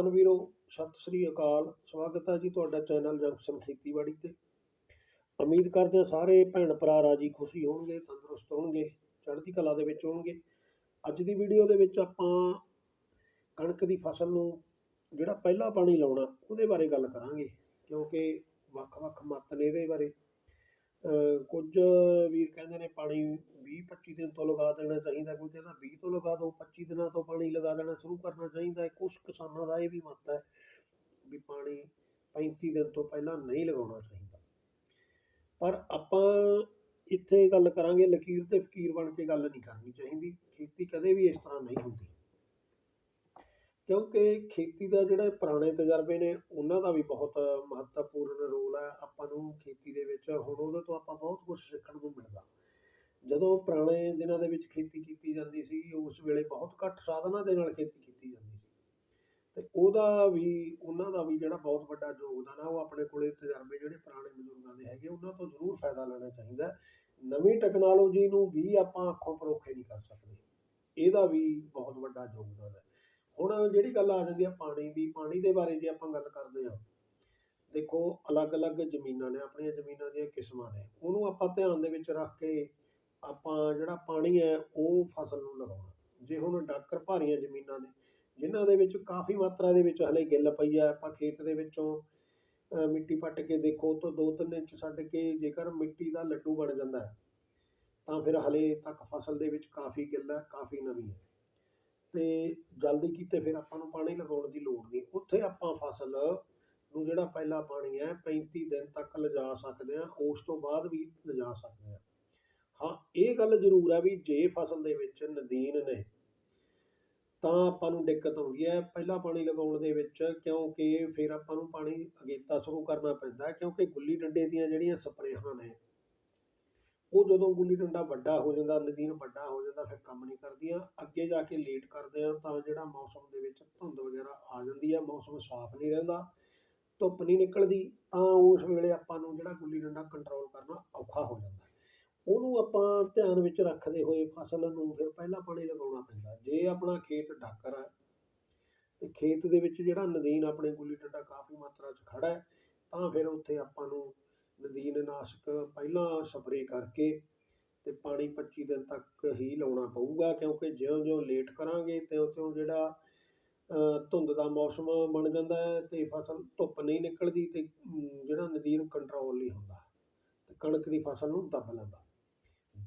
ਕਿਸਾਨ ਵੀਰੋ, ਸਤਿ ਸ੍ਰੀ ਅਕਾਲ। ਸਵਾਗਤ ਹੈ ਜੀ ਤੁਹਾਡਾ ਚੈਨਲ ਜੰਕਸ਼ਨ ਖੇਤੀਬਾੜੀ ਤੇ। ਉਮੀਦ ਕਰਦੇ ਹਾਂ ਸਾਰੇ ਭੈਣ ਭਰਾ ਰਾਜੀ ਖੁਸ਼ੀ ਹੋਣਗੇ, ਤੰਦਰੁਸਤ ਹੋਣਗੇ, ਚੜ੍ਹਦੀ ਕਲਾ ਦੇ ਵਿੱਚ ਹੋਣਗੇ। ਅੱਜ ਦੀ ਵੀਡੀਓ ਦੇ ਵਿੱਚ ਆਪਾਂ ਕਣਕ ਦੀ ਫਸਲ ਨੂੰ ਜਿਹੜਾ ਪਹਿਲਾ ਪਾਣੀ ਲਾਉਣਾ, ਉਹਦੇ ਬਾਰੇ ਗੱਲ ਕਰਾਂਗੇ, ਕਿਉਂਕਿ ਵੱਖ-ਵੱਖ ਮਤ ਨੇ ਇਹਦੇ ਬਾਰੇ। ਅਹ ਕੁਝ ਵੀਰ ਕਹਿੰਦੇ ਨੇ ਪਾਣੀ 20-25 ਦਿਨ ਤੋਂ ਲਗਾ ਦੇਣਾ ਚਾਹੀਦਾ, ਕੋਈ ਕਹਿੰਦਾ 20 ਤੋਂ ਲਗਾ ਦਿਓ 25 ਦਿਨਾਂ ਤੋਂ ਪਾਣੀ ਲਗਾ ਦੇਣਾ ਸ਼ੁਰੂ ਕਰਨਾ ਚਾਹੀਦਾ ਹੈ। ਕੁਝ ਕਿਸਾਨਾਂ ਦਾ ਇਹ ਵੀ ਮਤ ਹੈ ਵੀ ਪਾਣੀ 35 ਦਿਨ ਤੋਂ ਪਹਿਲਾਂ ਨਹੀਂ ਲਗਾਉਣਾ ਚਾਹੀਦਾ। ਪਰ ਆਪਾਂ ਇੱਥੇ ਗੱਲ ਕਰਾਂਗੇ, ਲਕੀਰ ਤੇ ਫਕੀਰ ਬਣ ਕੇ ਗੱਲ ਨਹੀਂ ਕਰਨੀ ਚਾਹੀਦੀ। ਖੇਤੀ ਕਦੇ ਵੀ ਇਸ ਤਰ੍ਹਾਂ ਨਹੀਂ ਹੁੰਦੀ। ਕਿਉਂਕਿ ਖੇਤੀ ਦਾ ਜਿਹੜੇ ਪੁਰਾਣੇ ਤਜਰਬੇ ਨੇ, ਉਹਨਾਂ ਦਾ ਵੀ ਬਹੁਤ ਮਹੱਤਵਪੂਰਨ ਰੋਲ ਹੈ। ਆਪਾਂ ਨੂੰ ਖੇਤੀ ਦੇ ਵਿੱਚ ਹੁਣ ਉਹਦੇ ਤੋਂ ਆਪਾਂ ਬਹੁਤ ਕੁਝ ਸਿੱਖਣ ਨੂੰ ਮਿਲਦਾ। ਜਦੋਂ ਪੁਰਾਣੇ ਦਿਨਾਂ ਦੇ ਵਿੱਚ ਖੇਤੀ ਕੀਤੀ ਜਾਂਦੀ ਸੀ, ਉਸ ਵੇਲੇ ਬਹੁਤ ਘੱਟ ਸਾਧਨਾਂ ਦੇ ਨਾਲ ਖੇਤੀ ਕੀਤੀ ਜਾਂਦੀ ਸੀ। ਤੇ ਉਹਦਾ ਵੀ, ਉਹਨਾਂ ਦਾ ਵੀ ਜਿਹੜਾ ਬਹੁਤ ਵੱਡਾ ਯੋਗਦਾਨ ਆ, ਉਹ ਆਪਣੇ ਕੋਲੇ ਤਜਰਬੇ ਜਿਹੜੇ ਪੁਰਾਣੇ ਬਜ਼ੁਰਗਾਂ ਦੇ ਹੈਗੇ, ਉਹਨਾਂ ਤੋਂ ਜ਼ਰੂਰ ਫਾਇਦਾ ਲੈਣਾ ਚਾਹੀਦਾ ਨਵੀਂ ਟੈਕਨੋਲੋਜੀ ਨੂੰ ਵੀ ਆਪਾਂ ਅੱਖੋਂ ਪਰੋਖੇ ਨਹੀਂ ਕਰ ਸਕਦੇ। ਇਹਦਾ ਵੀ ਬਹੁਤ ਵੱਡਾ ਯੋਗਦਾਨ ਹੈ। ਹੁਣ ਜਿਹੜੀ ਗੱਲ ਆ ਜਾਂਦੀ ਆ ਪਾਣੀ ਦੀ, ਪਾਣੀ ਦੇ ਬਾਰੇ ਜੇ ਆਪਾਂ ਗੱਲ ਕਰਦੇ ਹਾਂ, ਦੇਖੋ, ਅਲੱਗ-ਅਲੱਗ ਜ਼ਮੀਨਾਂ ਨੇ, ਆਪਣੀਆਂ ਜ਼ਮੀਨਾਂ ਦੀਆਂ ਕਿਸਮਾਂ ਨੇ, ਉਹਨੂੰ ਆਪਾਂ ਧਿਆਨ ਦੇ ਵਿੱਚ ਰੱਖ ਕੇ ਆਪਾਂ ਜਿਹੜਾ ਪਾਣੀ ਹੈ ਉਹ ਫਸਲ ਨੂੰ ਲਗਾਉਣਾ। ਜੇ ਹੁਣ ਡਾਕਰ ਭਾਰੀਆਂ ਜ਼ਮੀਨਾਂ ਨੇ, ਜਿਨ੍ਹਾਂ ਦੇ ਵਿੱਚ ਕਾਫੀ ਮਾਤਰਾ ਦੇ ਵਿੱਚ ਹਲੇ ਗਿੱਲ ਪਈ ਹੈ, ਆਪਾਂ ਖੇਤ ਦੇ ਵਿੱਚੋਂ ਮਿੱਟੀ ਪੱਟ ਕੇ ਦੇਖੋ ਤਾਂ ਦੋ ਤਿੰਨ ਇੰਚ ਛੱਡ ਕੇ ਜੇਕਰ ਮਿੱਟੀ ਦਾ ਲੱਡੂ ਬਣ ਜਾਂਦਾ ਹੈ, ਤਾਂ ਫਿਰ ਹਲੇ ਤੱਕ ਫਸਲ ਦੇ ਵਿੱਚ ਕਾਫੀ ਗਿੱਲ ਹੈ, ਕਾਫੀ ਨਮੀ ਹੈ। ਅਤੇ ਜਲਦੀ ਕੀਤੇ ਫਿਰ ਆਪਾਂ ਨੂੰ ਪਾਣੀ ਲਗਾਉਣ ਦੀ ਲੋੜ ਨਹੀਂ। ਉੱਥੇ ਆਪਾਂ ਫਸਲ ਨੂੰ ਜਿਹੜਾ ਪਹਿਲਾ ਪਾਣੀ ਹੈ 35 ਦਿਨ ਤੱਕ ਲਿਜਾ ਸਕਦੇ ਹਾਂ, ਉਸ ਤੋਂ ਬਾਅਦ ਵੀ ਲਿਜਾ ਸਕਦੇ ਹਾਂ। ਹਾਂ, ਇਹ ਗੱਲ ਜ਼ਰੂਰ ਹੈ ਵੀ ਜੇ ਫਸਲ ਦੇ ਵਿੱਚ ਨਦੀਨ ਨੇ, ਤਾਂ ਆਪਾਂ ਨੂੰ ਦਿੱਕਤ ਆਉਂਦੀ ਹੈ। ਪਹਿਲਾ ਪਾਣੀ ਲਗਾਉਣ ਦੇ ਵਿੱਚ ਕਿਉਂਕਿ ਫਿਰ ਆਪਾਂ ਨੂੰ ਪਾਣੀ ਅਗੇਤਾ ਸ਼ੁਰੂ ਕਰਨਾ ਪੈਂਦਾ ਕਿਉਂਕਿ ਗੁੱਲੀ ਡੰਡੇ ਦੀਆਂ ਜਿਹੜੀਆਂ ਸਪਰੇਹਾਂ ਨੇ, ਉਹ ਜਦੋਂ ਗੁੱਲੀ ਡੰਡਾ ਵੱਡਾ ਹੋ ਜਾਂਦਾ, ਨਦੀਨ ਵੱਡਾ ਹੋ ਜਾਂਦਾ, ਫਿਰ ਕੰਮ ਨਹੀਂ ਕਰਦੀਆਂ। ਅੱਗੇ ਜਾ ਕੇ ਲੇਟ ਕਰਦੇ ਆ ਤਾਂ ਜਿਹੜਾ ਮੌਸਮ ਦੇ ਵਿੱਚ ਧੁੰਦ ਵਗੈਰਾ ਆ ਜਾਂਦੀ ਹੈ, ਮੌਸਮ ਸਾਫ਼ ਨਹੀਂ ਰਹਿੰਦਾ, ਧੁੱਪ ਨਹੀਂ ਨਿਕਲਦੀ, ਤਾਂ ਉਸ ਵੇਲੇ ਆਪਾਂ ਨੂੰ ਜਿਹੜਾ ਗੁੱਲੀ ਡੰਡਾ ਕੰਟਰੋਲ ਕਰਨਾ ਔਖਾ ਹੋ ਜਾਂਦਾ ਉਹਨੂੰ ਆਪਾਂ ਧਿਆਨ ਵਿੱਚ ਰੱਖਦੇ ਹੋਏ ਫਸਲ ਨੂੰ ਫਿਰ ਪਹਿਲਾਂ ਪਾਣੀ ਲਗਾਉਣਾ ਪੈਂਦਾ। ਜੇ ਆਪਣਾ ਖੇਤ ਡਾਕਰ ਹੈ, ਤੇ ਖੇਤ ਦੇ ਵਿੱਚ ਜਿਹੜਾ ਨਦੀਨ ਆਪਣੇ ਗੁੱਲੀ ਡੰਡਾ ਕਾਫੀ ਮਾਤਰਾ 'ਚ ਖੜਾ ਹੈ, ਤਾਂ ਫਿਰ ਉੱਥੇ ਆਪਾਂ ਨੂੰ ਨਦੀਨ ਨਾਸ਼ਕ ਪਹਿਲਾਂ ਸਪਰੇਅ ਕਰਕੇ ਤੇ ਪਾਣੀ 25 ਦਿਨ ਤੱਕ ਹੀ ਲਾਉਣਾ ਪਊਗਾ, ਕਿਉਂਕਿ ਜਿਉਂ-ਜਿਉਂ ਲੇਟ ਕਰਾਂਗੇ ਤਿਉਂ-ਤਿਉਂ ਜਿਹੜਾ ਧੁੰਦ ਦਾ ਮੌਸਮ ਬਣ ਜਾਂਦਾ ਹੈ ਤੇ ਫਸਲ ਧੁੱਪ ਨਹੀਂ ਨਿਕਲਦੀ ਤੇ ਜਿਹੜਾ ਨਦੀਨ ਕੰਟਰੋਲ ਨਹੀਂ ਹੁੰਦਾ। ਤੇ ਕਣਕ ਦੀ ਫਸਲ ਨੂੰ ਦੱਬ ਲੈਂਦਾ।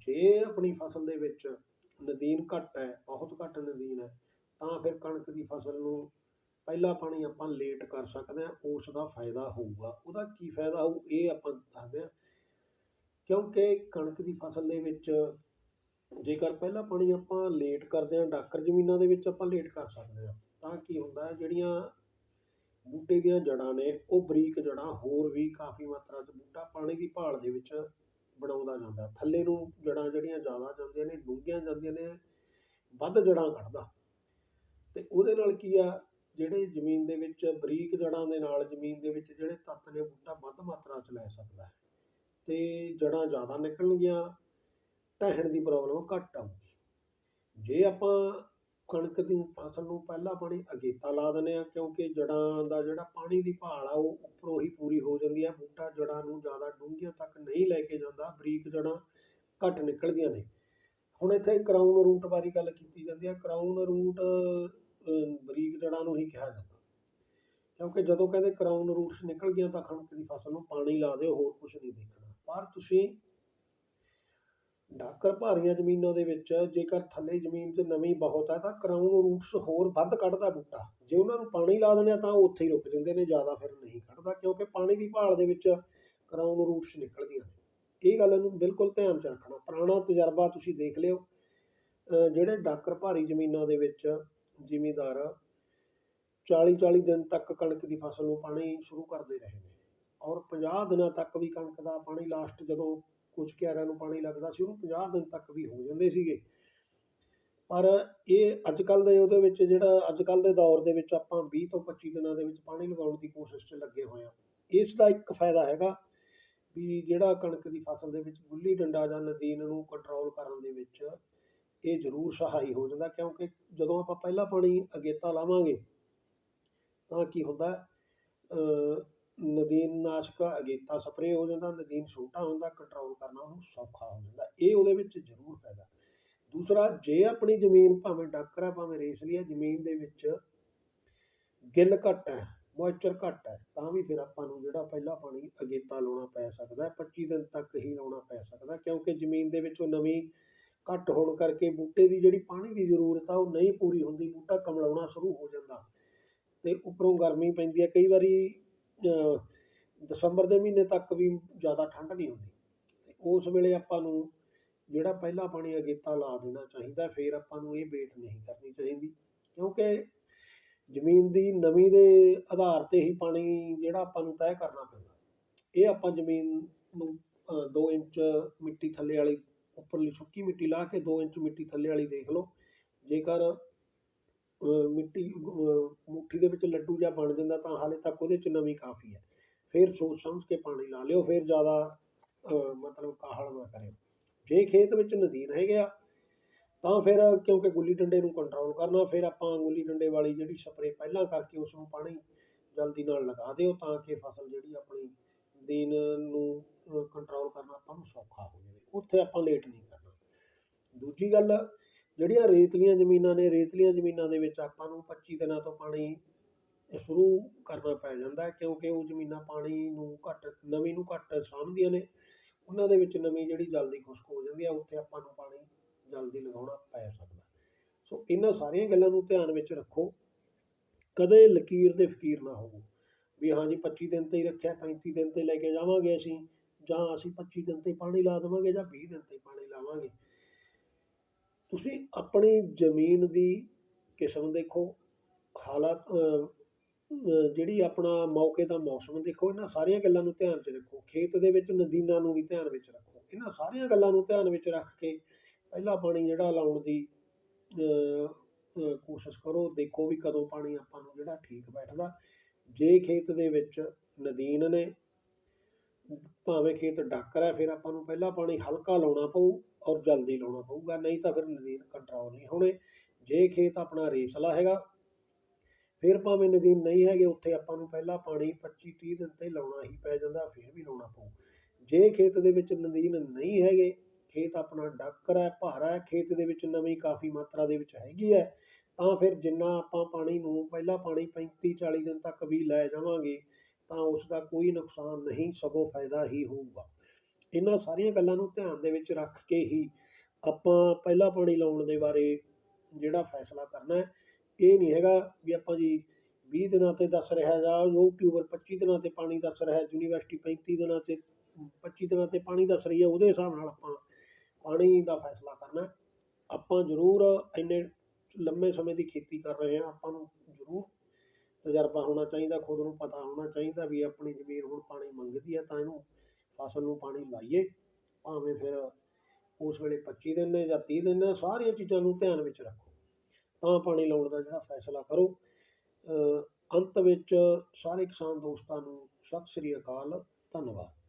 ਜੇ ਆਪਣੀ ਫਸਲ ਦੇ ਵਿੱਚ ਨਦੀਨ ਘੱਟ ਹੈ, ਬਹੁਤ ਘੱਟ ਨਦੀਨ ਹੈ, ਤਾਂ ਫਿਰ ਕਣਕ ਦੀ ਫਸਲ ਨੂੰ ਪਹਿਲਾ ਪਾਣੀ ਆਪਾਂ ਲੇਟ ਕਰ ਸਕਦੇ ਹਾਂ ਉਸ ਦਾ ਫਾਇਦਾ ਹੋਊਗਾ। ਉਹਦਾ ਕੀ ਫਾਇਦਾ ਹੋਊ, ਇਹ ਆਪਾਂ ਦੱਸਦੇ ਹਾਂ। ਕਿਉਂਕਿ ਕਣਕ ਦੀ ਫਸਲ ਦੇ ਵਿੱਚ ਜੇਕਰ ਪਹਿਲਾ ਪਾਣੀ ਆਪਾਂ ਲੇਟ ਕਰਦੇ ਹਾਂ, ਡਾਕਰ ਜ਼ਮੀਨਾਂ ਦੇ ਵਿੱਚ ਆਪਾਂ ਲੇਟ ਕਰ ਸਕਦੇ ਹਾਂ, ਤਾਂ ਕੀ ਹੁੰਦਾ ਜਿਹੜੀਆਂ ਬੂਟੇ ਦੀਆਂ ਜੜ੍ਹਾਂ ਨੇ, ਉਹ ਬਰੀਕ ਜੜ੍ਹਾਂ ਹੋਰ ਵੀ ਕਾਫੀ ਮਾਤਰਾ 'ਚ ਬੂਟਾ ਪਾਣੀ ਦੀ ਭਾਲ ਦੇ ਵਿੱਚ ਬਣਾਉਂਦਾ ਜਾਂਦਾ। ਥੱਲੇ ਨੂੰ ਜੜ੍ਹਾਂ ਜਿਹੜੀਆਂ ਜ਼ਿਆਦਾ ਜਾਂਦੀਆਂ ਨੇ, ਡੂੰਘੀਆਂ ਜਾਂਦੀਆਂ ਨੇ, ਵੱਧ ਜੜ੍ਹਾਂ ਕੱਢਦਾ। ਤੇ ਉਹਦੇ ਨਾਲ ਕੀ ਆ, ਜਿਹੜੇ ਜ਼ਮੀਨ ਦੇ ਵਿੱਚ ਬਰੀਕ ਜੜ੍ਹਾਂ ਦੇ ਨਾਲ ਜ਼ਮੀਨ ਦੇ ਵਿੱਚ ਜਿਹੜੇ ਤੱਤ ਨੇ, ਬੂਟਾ ਵੱਧ ਮਾਤਰਾ 'ਚ ਲੈ ਸਕਦਾ ਹੈ। ਤੇ ਜੜ੍ਹਾਂ ਜ਼ਿਆਦਾ ਨਿਕਲਣਗੀਆਂ, ਢਹਿਣ ਦੀ ਪ੍ਰੋਬਲਮ ਘੱਟ ਆਊਗੀ। ਜੇ ਆਪਾਂ ਕਣਕ ਦੀ ਫਸਲ ਨੂੰ ਪਹਿਲਾਂ ਪਾਣੀ ਅਗੇਤਾ ਲਾ ਦਿੰਦੇ ਹਾਂ, ਕਿਉਂਕਿ ਜੜ੍ਹਾਂ ਦਾ ਜਿਹੜਾ ਪਾਣੀ ਦੀ ਭਾਲ ਆ, ਉਹ ਉੱਪਰੋਂ ਹੀ ਪੂਰੀ ਹੋ ਜਾਂਦੀ ਹੈ ਬੂਟਾ ਜੜ੍ਹਾਂ ਨੂੰ ਜ਼ਿਆਦਾ ਡੂੰਘੀਆਂ ਤੱਕ ਨਹੀਂ ਲੈ ਕੇ ਜਾਂਦਾ, ਬਰੀਕ ਜੜ੍ਹਾਂ ਘੱਟ ਨਿਕਲਦੀਆਂ ਨੇ। ਹੁਣ ਇੱਥੇ ਕਰਾਊਨ ਰੂਟ ਬਾਰੇ ਗੱਲ ਕੀਤੀ ਜਾਂਦੀ ਹੈ ਕਰਾਊਨ ਰੂਟ ਬਰੀਕ ਜੜ੍ਹਾਂ ਨੂੰ ਹੀ ਕਿਹਾ ਜਾਂਦਾ। ਕਿਉਂਕਿ ਜਦੋਂ ਕਹਿੰਦੇ ਕਰਾਊਨ ਰੂਟਸ ਨਿਕਲ ਗਈਆਂ ਤਾਂ ਕਣਕ ਦੀ ਫਸਲ ਨੂੰ ਪਾਣੀ ਲਾ ਦਿਓ, ਹੋਰ ਕੁਝ ਨਹੀਂ ਦੇਖਣਾ। ਪਰ ਤੁਸੀਂ ਡਾਕਰ ਭਾਰੀਆਂ ਜ਼ਮੀਨਾਂ ਦੇ ਵਿੱਚ, ਜੇਕਰ ਥੱਲੇ ਜ਼ਮੀਨ 'ਚ ਨਵੀਂ ਬਹੁਤ ਹੈ ਤਾਂ ਕਰਾਊਨ ਰੂਟਸ ਹੋਰ ਵੱਧ ਕੱਢਦਾ ਬੂਟਾ। ਜੇ ਉਹਨਾਂ ਨੂੰ ਪਾਣੀ ਲਾ ਦਿੰਦੇ ਆ, ਤਾਂ ਉਹ ਉੱਥੇ ਹੀ ਰੁਕ ਜਾਂਦੇ ਨੇ, ਜ਼ਿਆਦਾ ਫਿਰ ਨਹੀਂ ਕੱਢਦਾ, ਕਿਉਂਕਿ ਪਾਣੀ ਦੀ ਭਾਲ ਦੇ ਵਿੱਚ ਕਰਾਊਨ ਰੂਟਸ ਨਿਕਲਦੀਆਂ ਨੇ। ਇਹ ਗੱਲ ਨੂੰ ਬਿਲਕੁਲ ਧਿਆਨ 'ਚ ਰੱਖਣਾ। ਪੁਰਾਣਾ ਤਜਰਬਾ ਤੁਸੀਂ ਦੇਖ ਲਿਓ। ਜਿਹੜੇ ਡਾਕਰ ਭਾਰੀ ਜ਼ਮੀਨਾਂ ਦੇ ਵਿੱਚ ਜ਼ਿਮੀਦਾਰ 40 40 ਦਿਨ ਤੱਕ ਕਣਕ ਦੀ ਫਸਲ ਨੂੰ ਪਾਣੀ ਸ਼ੁਰੂ ਕਰਦੇ ਰਹੇ ਨੇ, ਔਰ 50 ਦਿਨਾਂ ਤੱਕ ਵੀ ਕਣਕ ਦਾ ਪਾਣੀ ਲਾਸਟ ਜਦੋਂ ਕੁਝ ਕਿਆਰਿਆਂ ਨੂੰ ਪਾਣੀ ਲੱਗਦਾ ਸੀ, ਉਹਨੂੰ 50 ਦਿਨ ਤੱਕ ਵੀ ਹੋ ਜਾਂਦੇ ਸੀਗੇ। ਪਰ ਇਹ ਅੱਜ ਕੱਲ ਦੇ ਉਹਦੇ ਵਿੱਚ ਜਿਹੜਾ ਅੱਜ ਕੱਲ ਦੇ ਦੌਰ ਦੇ ਵਿੱਚ ਆਪਾਂ 20 ਤੋਂ 25 ਦਿਨਾਂ ਦੇ ਵਿੱਚ ਪਾਣੀ ਲਗਾਉਣ ਦੀ ਕੋਸ਼ਿਸ਼ 'ਚ ਲੱਗੇ ਹੋਏ ਆ ਇਸ ਦਾ ਇੱਕ ਫਾਇਦਾ ਹੈਗਾ ਵੀ ਜਿਹੜਾ ਕਣਕ ਦੀ ਫਸਲ ਦੇ ਵਿੱਚ ਗੁੱਲੀ ਡੰਡਾ ਜਾਂ ਨਦੀਨ ਨੂੰ ਕੰਟਰੋਲ ਕਰਨ ਦੇ ਵਿੱਚ ਇਹ ਜ਼ਰੂਰ ਸਹਾਈ ਹੋ ਜਾਂਦਾ, ਕਿਉਂਕਿ ਜਦੋਂ ਆਪਾਂ ਪਹਿਲਾ ਪਾਣੀ ਅਗੇਤਾ ਲਾਵਾਂਗੇ ਤਾਂ ਕੀ ਹੁੰਦਾ ਨਦੀਨ ਨਾਸ਼ਕ ਅਗੇਤਾ ਸਪਰੇ ਹੋ ਜਾਂਦਾ, ਨਦੀਨ ਛੋਟਾ ਹੁੰਦਾ ਕੰਟਰੋਲ ਕਰਨਾ ਉਹਨੂੰ ਸੌਖਾ ਹੋ ਜਾਂਦਾ। ਇਹ ਉਹਦੇ ਵਿੱਚ ਜ਼ਰੂਰ ਫਾਇਦਾ। ਦੂਸਰਾ, ਜੇ ਆਪਣੀ ਜ਼ਮੀਨ ਭਾਵੇਂ ਡਾਕਰਾ ਭਾਵੇਂ ਰੇਸਲੀ ਹੈ ਜ਼ਮੀਨ ਦੇ ਵਿੱਚ ਗਿੱਲ ਘੱਟ ਹੈ ਮੋਇਸਚਰ ਘੱਟ ਹੈ, ਤਾਂ ਵੀ ਫਿਰ ਆਪਾਂ ਨੂੰ ਜਿਹੜਾ ਪਹਿਲਾ ਪਾਣੀ ਅਗੇਤਾ ਲਾਉਣਾ ਪੈ ਸਕਦਾ ਹੈ 25 ਦਿਨ ਤੱਕ ਹੀ ਲਾਉਣਾ ਪੈ ਸਕਦਾ ਕਿਉਂਕਿ ਜ਼ਮੀਨ ਦੇ ਵਿੱਚ ਉਹ ਨਵੀਂ ਘੱਟ ਹੋਣ ਕਰਕੇ ਬੂਟੇ ਦੀ ਜਿਹੜੀ ਪਾਣੀ ਦੀ ਜ਼ਰੂਰਤ ਆ, ਉਹ ਨਹੀਂ ਪੂਰੀ ਹੁੰਦੀ, ਬੂਟਾ ਕਮਲਾਉਣਾ ਸ਼ੁਰੂ ਹੋ ਜਾਂਦਾ। ਤੇ ਉੱਪਰੋਂ ਗਰਮੀ ਪੈਂਦੀ ਹੈ, ਕਈ ਵਾਰੀ ਦਸੰਬਰ ਦੇ ਮਹੀਨੇ ਤੱਕ ਵੀ ਜ਼ਿਆਦਾ ਠੰਡ ਨਹੀਂ ਹੁੰਦੀ। ਤੇ ਉਸ ਵੇਲੇ ਆਪਾਂ ਨੂੰ ਜਿਹੜਾ ਪਹਿਲਾ ਪਾਣੀ ਅਗੇਤਾ ਲਾ ਦੇਣਾ ਚਾਹੀਦਾ, ਫਿਰ ਆਪਾਂ ਨੂੰ ਇਹ ਵੇਟ ਨਹੀਂ ਕਰਨੀ ਚਾਹੀਦੀ। ਕਿਉਂਕਿ ਜ਼ਮੀਨ ਦੀ ਨਮੀ ਦੇ ਆਧਾਰ ਤੇ ਹੀ ਪਾਣੀ ਜਿਹੜਾ ਆਪਾਂ ਨੂੰ ਤੈਅ ਕਰਨਾ ਪੈਂਦਾ। ਇਹ ਆਪਾਂ ਜ਼ਮੀਨ ਨੂੰ 2 ਇੰਚ ਮਿੱਟੀ ਥੱਲੇ ਵਾਲੀ, ਉੱਪਰਲੀ ਸੁੱਕੀ ਮਿੱਟੀ ਲਾ ਕੇ 2 ਇੰਚ ਮਿੱਟੀ ਥੱਲੇ ਵਾਲੀ ਦੇਖ ਲਓ। ਜੇਕਰ ਮਿੱਟੀ ਮੁੱਠੀ ਦੇ ਵਿੱਚ ਲੱਡੂ ਜਾਂ ਬਣ ਜਾਂਦਾ ਤਾਂ ਹਾਲੇ ਤੱਕ ਉਹਦੇ 'ਚ ਨਮੀ ਕਾਫੀ ਹੈ। ਫਿਰ ਸੋਚ ਸਮਝ ਕੇ ਪਾਣੀ ਲਾ ਲਿਓ, ਫਿਰ ਜ਼ਿਆਦਾ ਮਤਲਬ ਕਾਹਲ ਨਾ ਕਰਿਓ। ਜੇ ਖੇਤ ਵਿੱਚ ਨਦੀਨ ਹੈਗੇ ਆ, ਤਾਂ ਫਿਰ ਕਿਉਂਕਿ ਗੁੱਲੀ ਡੰਡੇ ਨੂੰ ਕੰਟਰੋਲ ਕਰਨਾ, ਫਿਰ ਆਪਾਂ ਗੁੱਲੀ ਡੰਡੇ ਵਾਲੀ ਜਿਹੜੀ ਸਪਰੇ ਪਹਿਲਾਂ ਕਰਕੇ ਉਸ ਨੂੰ ਪਾਣੀ ਜਲਦੀ ਨਾਲ ਲਗਾ ਦਿਓ ਤਾਂ ਕਿ ਫਸਲ ਜਿਹੜੀ ਆਪਣੀ ਦੀਨ ਨੂੰ ਕੰਟਰੋਲ ਕਰਨਾ ਆਪਾਂ ਨੂੰ ਸੌਖਾ ਹੋ ਜਾਵੇ। ਉੱਥੇ ਆਪਾਂ ਲੇਟ ਨਹੀਂ ਕਰਨਾ। ਦੂਜੀ ਗੱਲ, ਜਿਹੜੀਆਂ ਰੇਤਲੀਆਂ ਜ਼ਮੀਨਾਂ ਨੇ, ਰੇਤਲੀਆਂ ਜ਼ਮੀਨਾਂ ਦੇ ਵਿੱਚ ਆਪਾਂ ਨੂੰ 25 ਦਿਨਾਂ ਤੋਂ ਪਾਣੀ ਸ਼ੁਰੂ ਕਰਨਾ ਪੈ ਜਾਂਦਾ ਕਿਉਂਕਿ ਉਹ ਜ਼ਮੀਨਾਂ ਪਾਣੀ ਨੂੰ ਘੱਟ, ਨਮੀ ਨੂੰ ਘੱਟ ਸਾਂਭਦੀਆਂ ਨੇ। ਉਹਨਾਂ ਦੇ ਵਿੱਚ ਨਮੀ ਜਿਹੜੀ ਜਲਦੀ ਖੁਸ਼ਕ ਹੋ ਜਾਂਦੀ ਹੈ, ਉੱਥੇ ਆਪਾਂ ਨੂੰ ਪਾਣੀ ਜਲਦੀ ਲਗਾਉਣਾ ਪੈ ਸਕਦਾ ਸੋ ਇਹਨਾਂ ਸਾਰੀਆਂ ਗੱਲਾਂ ਨੂੰ ਧਿਆਨ ਵਿੱਚ ਰੱਖੋ। ਕਦੇ ਲਕੀਰ ਦੇ ਫਕੀਰ ਨਾ ਹੋਵੋ। ਵੀ ਹਾਂਜੀ 25 ਦਿਨ ਤੇ ਹੀ ਰੱਖਿਆ 35 ਦਿਨ ਤੇ ਲੈ ਕੇ ਜਾਵਾਂਗੇ ਅਸੀਂ, ਜਾਂ ਅਸੀਂ 25 ਦਿਨ ਤੇ ਪਾਣੀ ਲਾ ਦੇਵਾਂਗੇ ਜਾਂ 20 ਦਿਨ ਤੇ ਪਾਣੀ ਲਾਵਾਂਗੇ। ਤੁਸੀਂ ਆਪਣੀ ਜ਼ਮੀਨ ਦੀ ਕਿਸਮ ਦੇਖੋ। ਹਾਲਾਤ ਜਿਹੜੀ ਆਪਣਾ ਮੌਕੇ ਦਾ ਮੌਸਮ ਦੇਖੋ, ਇਹਨਾਂ ਸਾਰੀਆਂ ਗੱਲਾਂ ਨੂੰ ਧਿਆਨ 'ਚ ਰੱਖੋ। ਖੇਤ ਦੇ ਵਿੱਚ ਨਦੀਨਾਂ ਨੂੰ ਵੀ ਧਿਆਨ ਵਿੱਚ ਰੱਖੋ। ਇਹਨਾਂ ਸਾਰੀਆਂ ਗੱਲਾਂ ਨੂੰ ਧਿਆਨ ਵਿੱਚ ਰੱਖ ਕੇ ਪਹਿਲਾ ਪਾਣੀ ਜਿਹੜਾ ਲਾਉਣ ਦੀ ਕੋਸ਼ਿਸ਼ ਕਰੋ। ਦੇਖੋ ਵੀ ਕਦੋਂ ਪਾਣੀ ਆਪਾਂ ਨੂੰ ਜਿਹੜਾ ਠੀਕ ਬੈਠਦਾ। ਜੇ ਖੇਤ ਦੇ ਵਿੱਚ ਨਦੀਨ ਨੇ, ਭਾਵੇਂ ਖੇਤ ਡਾਕਰ ਹੈ ਫਿਰ ਆਪਾਂ ਨੂੰ ਪਹਿਲਾ ਪਾਣੀ ਹਲਕਾ ਲਾਉਣਾ ਪਊ ਔਰ ਜਲਦੀ ਲਾਉਣਾ ਪਊਗਾ। ਨਹੀਂ ਤਾਂ ਫਿਰ ਨਦੀਨ ਕੰਟਰੋਲ ਨਹੀਂ ਹੋਣੇ। ਜੇ ਖੇਤ ਆਪਣਾ ਰੇਸਲਾ ਹੈਗਾ ਫਿਰ ਭਾਵੇਂ ਨਦੀਨ ਨਹੀਂ ਹੈਗੇ, ਉੱਥੇ ਆਪਾਂ ਨੂੰ ਪਹਿਲਾਂ ਪਾਣੀ 25 30 ਦਿਨ ਤੇ ਲਾਉਣਾ ਹੀ ਪੈ ਜਾਂਦਾ, ਫਿਰ ਵੀ ਲਾਉਣਾ ਪਊ। ਜੇ ਖੇਤ ਦੇ ਵਿੱਚ ਨਦੀਨ ਨਹੀਂ ਹੈਗੇ, ਖੇਤ ਆਪਣਾ ਡਾਕਰ ਹੈ, ਭਾਰਾ ਹੈ, ਖੇਤ ਦੇ ਵਿੱਚ ਨਵੀਂ ਕਾਫੀ ਮਾਤਰਾ ਦੇ ਵਿੱਚ ਹੈਗੀ ਹੈ, ਤਾਂ ਫਿਰ ਜਿੰਨਾ ਆਪਾਂ ਪਾਣੀ ਨੂੰ ਪਹਿਲਾਂ ਪਾਣੀ 35 40 ਦਿਨ ਤੱਕ ਵੀ ਲੈ ਜਾਵਾਂਗੇ, ਤਾਂ ਉਸ ਦਾ ਕੋਈ ਨੁਕਸਾਨ ਨਹੀਂ, ਸਗੋਂ ਫਾਇਦਾ ਹੀ ਹੋਊਗਾ। ਇਹਨਾਂ ਸਾਰੀਆਂ ਗੱਲਾਂ ਨੂੰ ਧਿਆਨ ਦੇ ਵਿੱਚ ਰੱਖ ਕੇ ਹੀ ਆਪਾਂ ਪਹਿਲਾ ਪਾਣੀ ਲਾਉਣ ਦੇ ਬਾਰੇ ਜਿਹੜਾ ਫੈਸਲਾ ਕਰਨਾ ਹੈ ਇਹ ਨਹੀਂ ਹੈਗਾ ਵੀ ਆਪਾਂ ਜੀ 20 ਦਿਨਾਂ ਤੇ ਦੱਸ ਰਿਹਾ ਜਾਂ ਉਹ ਯੂਟਿਊਬਰ 25 ਦਿਨਾਂ ਤੇ ਪਾਣੀ ਦੱਸ ਰਿਹਾ, ਯੂਨੀਵਰਸਿਟੀ 35 ਦਿਨਾਂ ਤੇ 25 ਦਿਨਾਂ ਤੇ ਪਾਣੀ ਦੱਸ ਰਹੀ ਹੈ, ਉਹਦੇ ਹਿਸਾਬ ਨਾਲ ਆਪਾਂ ਪਾਣੀ ਦਾ ਫੈਸਲਾ ਕਰਨਾ। ਆਪਾਂ ਜ਼ਰੂਰ ਇੰਨੇ ਲੰਮੇ ਸਮੇਂ ਦੀ ਖੇਤੀ ਕਰ ਰਹੇ ਹਾਂ, ਆਪਾਂ ਨੂੰ ਜ਼ਰੂਰ ਤਜਰਬਾ ਹੋਣਾ ਚਾਹੀਦਾ, ਖੁਦ ਨੂੰ ਪਤਾ ਹੋਣਾ ਚਾਹੀਦਾ ਵੀ ਆਪਣੀ ਜ਼ਮੀਨ ਹੁਣ ਪਾਣੀ ਮੰਗਦੀ ਹੈ ਤਾਂ ਇਹਨੂੰ ਫਸਲ ਨੂੰ ਪਾਣੀ ਲਾਈਏ, ਭਾਵੇਂ ਫਿਰ ਉਸ ਵੇਲੇ 25 ਦਿਨ ਨੇ ਜਾਂ 30 ਦਿਨ ਨੇ, ਸਾਰੀਆਂ ਚੀਜ਼ਾਂ ਨੂੰ ਧਿਆਨ ਵਿੱਚ ਰੱਖੋ। ਤਾਂ ਪਾਣੀ ਲਾਉਣ ਦਾ ਜਿਹੜਾ ਫੈਸਲਾ ਕਰੋ। ਅੰਤ ਵਿੱਚ ਸਾਰੇ ਕਿਸਾਨ ਦੋਸਤਾਂ ਨੂੰ ਸਤਿ ਸ੍ਰੀ ਅਕਾਲ, ਧੰਨਵਾਦ।